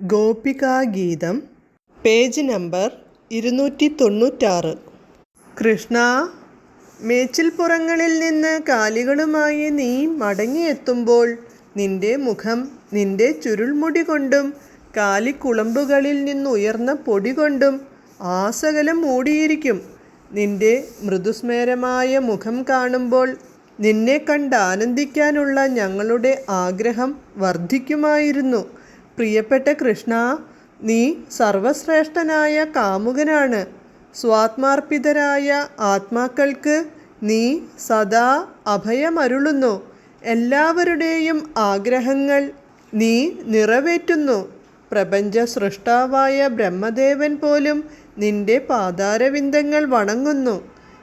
ഗോപികാഗീതം page number ഇരുന്നൂറ്റി തൊണ്ണൂറ്റാറ് കൃഷ്ണ മേച്ചിൽപ്പുറങ്ങളിൽ നിന്ന് കാലികളുമായി നീ മടങ്ങിയെത്തുമ്പോൾ നിന്റെ മുഖം നിന്റെ ചുരുൾമുടി കൊണ്ടും കാലിക്കുളമ്പുകളിൽ നിന്നുയർന്ന പൊടി കൊണ്ടും ആസകലം മൂടിയിരിക്കും. നിന്റെ മൃദുസ്മേരമായ മുഖം കാണുമ്പോൾ നിന്നെ കണ്ട് ആനന്ദിക്കാനുള്ള ഞങ്ങളുടെ ആഗ്രഹം വർദ്ധിക്കുമായിരുന്നു. പ്രിയപ്പെട്ട കൃഷ്ണ നീ സർവശ്രേഷ്ഠനായ കാമുകനാണ്. സ്വാത്മാർപ്പിതരായ ആത്മാക്കൾക്ക് നീ സദാ അഭയമരുളുന്നു. എല്ലാവരുടെയും ആഗ്രഹങ്ങൾ നീ നിറവേറ്റുന്നു. പ്രപഞ്ച സൃഷ്ടാവായ ബ്രഹ്മദേവൻ പോലും നിന്റെ പാതാരവിന്ദങ്ങൾ വണങ്ങുന്നു.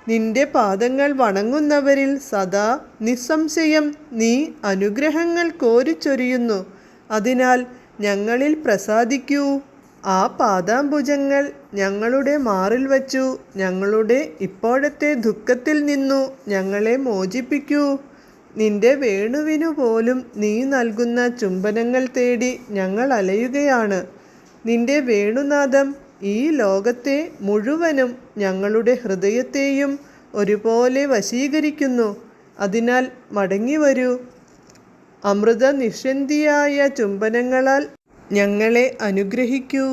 നിന്റെ പാദങ്ങൾ വണങ്ങുന്നവരിൽ സദാ നിസ്സംശയം നീ അനുഗ്രഹങ്ങൾ കോരിച്ചൊരിയുന്നു. അതിനാൽ ഞങ്ങളിൽ പ്രസാദിക്കൂ. ആ പാദാംബുജങ്ങൾ ഞങ്ങളുടെ മാറിൽ വച്ചു. ഞങ്ങളുടെ ഇപ്പോഴത്തെ ദുഃഖത്തിൽ നിന്നു ഞങ്ങളെ മോചിപ്പിക്കൂ. നിന്റെ വേണുവിനു പോലും നീ നൽകുന്ന ചുംബനങ്ങൾ തേടി ഞങ്ങൾ അലയുകയാണ്. നിന്റെ വേണുനാഥം ഈ ലോകത്തെ മുഴുവനും ഞങ്ങളുടെ ഹൃദയത്തെയും ഒരുപോലെ വശീകരിക്കുന്നു. അതിനാൽ മടങ്ങി വരൂ അമൃത നിഷന്തിയായ ചുംബനങ്ങളാൽ ഞങ്ങളെ അനുഗ്രഹിക്കൂ.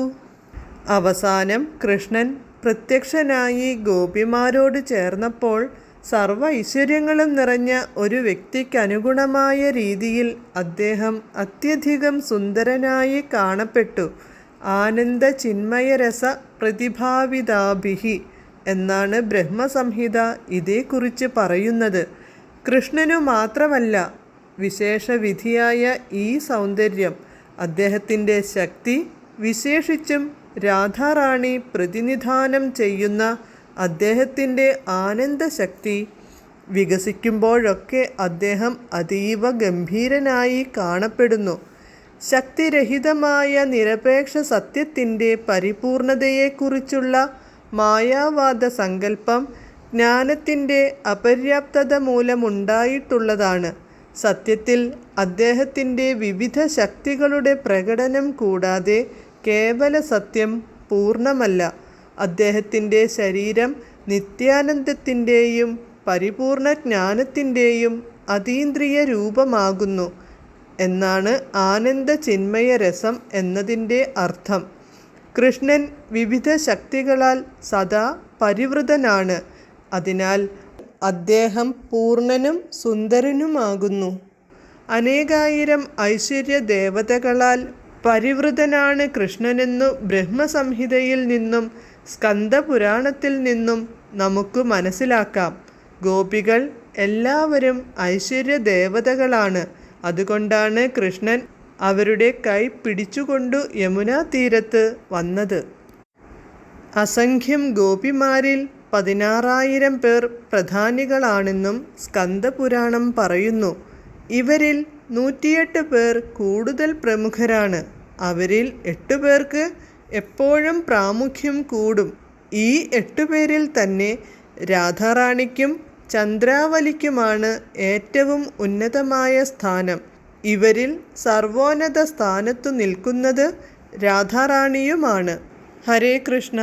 അവസാനം കൃഷ്ണൻ പ്രത്യക്ഷനായി ഗോപിമാരോട് ചേർന്നപ്പോൾ സർവ ഐശ്വര്യങ്ങളും നിറഞ്ഞ ഒരു വ്യക്തിക്കനുഗുണമായ രീതിയിൽ അദ്ദേഹം അത്യധികം സുന്ദരനായി കാണപ്പെട്ടു. ആനന്ദ ചിന്മയരസ പ്രതിഭാവിതാഭിഹി എന്നാണ് ബ്രഹ്മസംഹിത ഇതേക്കുറിച്ച് പറയുന്നത്. കൃഷ്ണനു മാത്രമല്ല വിശേഷവിധിയായ ഈ സൗന്ദര്യം അദ്ദേഹത്തിന്റെ ശക്തി വിശേഷിച്ചും രാധാറാണി പ്രതിനിധാനം ചെയ്യുന്ന അദ്ദേഹത്തിന്റെ ആനന്ദശക്തി വികസിക്കുമ്പോഴൊക്കെ അദ്ദേഹം അതീവ ഗംഭീരനായി കാണപ്പെടുന്നു. ശക്തിരഹിതമായ നിരപേക്ഷ സത്യത്തിന്റെ പരിപൂർണതയെക്കുറിച്ചുള്ള മായാവാദ സങ്കല്പം ജ്ഞാനത്തിന്റെ അപര്യാപ്തത മൂലമുണ്ടായിട്ടുള്ളതാണ്. സത്യത്തിൽ അദ്ദേഹത്തിന്റെ വിവിധ ശക്തികളുടെ പ്രകടനം കൂടാതെ കേവല സത്യം പൂർണമല്ല. അദ്ദേഹത്തിന്റെ ശരീരം നിത്യാനന്ദത്തിന്റെയും പരിപൂർണ ജ്ഞാനത്തിന്റെയും അതീന്ദ്രിയ രൂപമാകുന്നു എന്നാണ് ആനന്ദ ചിന്മയ രസം എന്നതിന്റെ അർത്ഥം. കൃഷ്ണൻ വിവിധ ശക്തികളാൽ സദാ പരിവൃതനാണ്. അതിനാൽ അദ്ദേഹം പൂർണനും സുന്ദരനുമാകുന്നു. അനേകായിരം ഐശ്വര്യ ദേവതകളാൽ പരിവൃതനാണ് കൃഷ്ണനെന്നു ബ്രഹ്മസംഹിതയിൽ നിന്നും സ്കന്ദപുരാണത്തിൽ നിന്നും നമുക്ക് മനസ്സിലാക്കാം. ഗോപികൾ എല്ലാവരും ഐശ്വര്യ ദേവതകളാണ് അതുകൊണ്ടാണ് കൃഷ്ണൻ അവരുടെ കൈ പിടിച്ചുകൊണ്ടു യമുനാ തീരത്ത് വന്നത്. അസംഖ്യം ഗോപിമാരിൽ പതിനാറായിരം പേർ പ്രധാനികളാണെന്നും സ്കന്ദപുരാണം പറയുന്നു. ഇവരിൽ നൂറ്റിയെട്ട് പേർ കൂടുതൽ പ്രമുഖരാണ്. അവരിൽ എട്ടു പേർക്ക് എപ്പോഴും പ്രാമുഖ്യം കൂടും. ഈ എട്ടുപേരിൽ തന്നെ രാധാറാണിക്കും ചന്ദ്രാവലിക്കുമാണ് ഏറ്റവും ഉന്നതമായ സ്ഥാനം. ഇവരിൽ സർവോന്നത സ്ഥാനത്തു നിൽക്കുന്നത് രാധാറാണിയുമാണ്. ഹരേ കൃഷ്ണ.